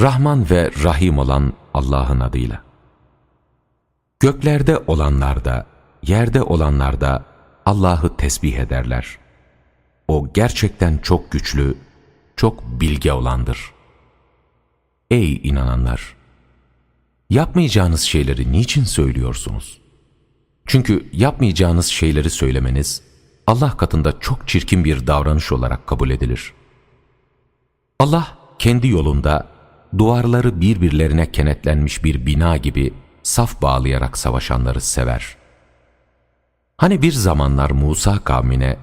Rahman ve Rahim olan Allah'ın adıyla. Göklerde olanlar da, yerde olanlar da Allah'ı tesbih ederler. O gerçekten çok güçlü, çok bilge olandır. Ey inananlar! Yapmayacağınız şeyleri niçin söylüyorsunuz? Çünkü yapmayacağınız şeyleri söylemeniz Allah katında çok çirkin bir davranış olarak kabul edilir. Allah kendi yolunda duvarları birbirlerine kenetlenmiş bir bina gibi saf bağlayarak savaşanları sever. Hani bir zamanlar Musa kavmine,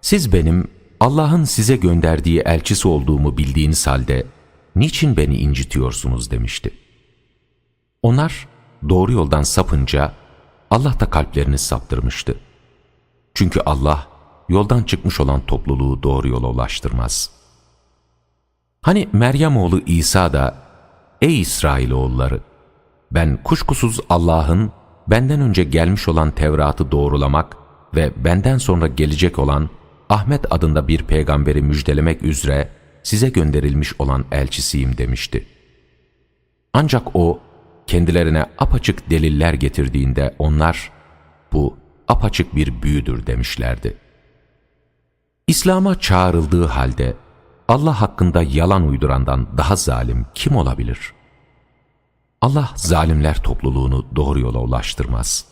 siz benim Allah'ın size gönderdiği elçisi olduğumu bildiğiniz halde niçin beni incitiyorsunuz demişti. Onlar doğru yoldan sapınca Allah da kalplerini saptırmıştı. Çünkü Allah yoldan çıkmış olan topluluğu doğru yola ulaştırmaz. Hani Meryem oğlu İsa da, Ey İsrailoğulları! Ben kuşkusuz Allah'ın benden önce gelmiş olan Tevrat'ı doğrulamak ve benden sonra gelecek olan Ahmet adında bir peygamberi müjdelemek üzere size gönderilmiş olan elçisiyim demişti. Ancak o kendilerine apaçık deliller getirdiğinde onlar bu apaçık bir büyüdür demişlerdi. İslam'a çağrıldığı halde Allah hakkında yalan uydurandan daha zalim kim olabilir? Allah zalimler topluluğunu doğru yola ulaştırmaz.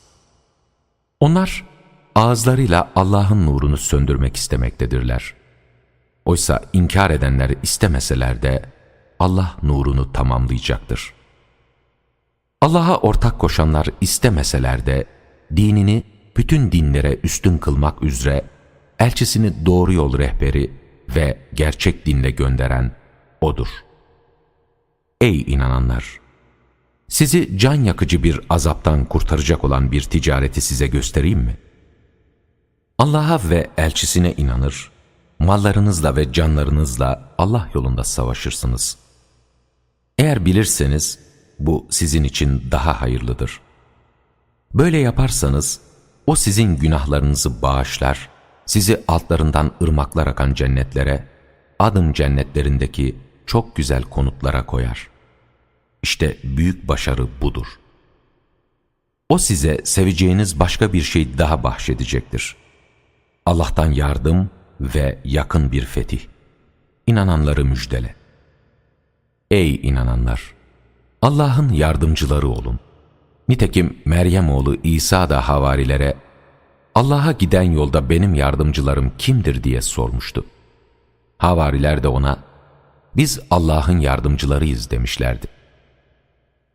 Onlar ağızlarıyla Allah'ın nurunu söndürmek istemektedirler. Oysa inkar edenler istemeseler de Allah nurunu tamamlayacaktır. Allah'a ortak koşanlar istemeseler de dinini bütün dinlere üstün kılmak üzere elçisini doğru yol rehberi ve gerçek dinle gönderen O'dur. Ey inananlar! Sizi can yakıcı bir azaptan kurtaracak olan bir ticareti size göstereyim mi? Allah'a ve elçisine inanır, mallarınızla ve canlarınızla Allah yolunda savaşırsınız. Eğer bilirseniz bu sizin için daha hayırlıdır. Böyle yaparsanız o sizin günahlarınızı bağışlar, sizi altlarından ırmaklar akan cennetlere, adım cennetlerindeki çok güzel konutlara koyar. İşte büyük başarı budur. O size seveceğiniz başka bir şey daha bahşedecektir. Allah'tan yardım ve yakın bir fetih. İnananları müjdele. Ey inananlar! Allah'ın yardımcıları olun. Nitekim Meryem oğlu İsa da havarilere Allah'a giden yolda benim yardımcılarım kimdir diye sormuştu. Havariler de ona biz Allah'ın yardımcılarıyız demişlerdi.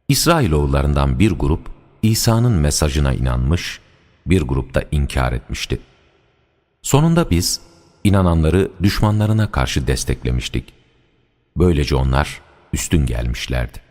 İsrailoğullarından bir grup İsa'nın mesajına inanmış, bir grup da inkar etmişti. Sonunda biz inananları düşmanlarına karşı desteklemiştik. Böylece onlar üstün gelmişlerdi.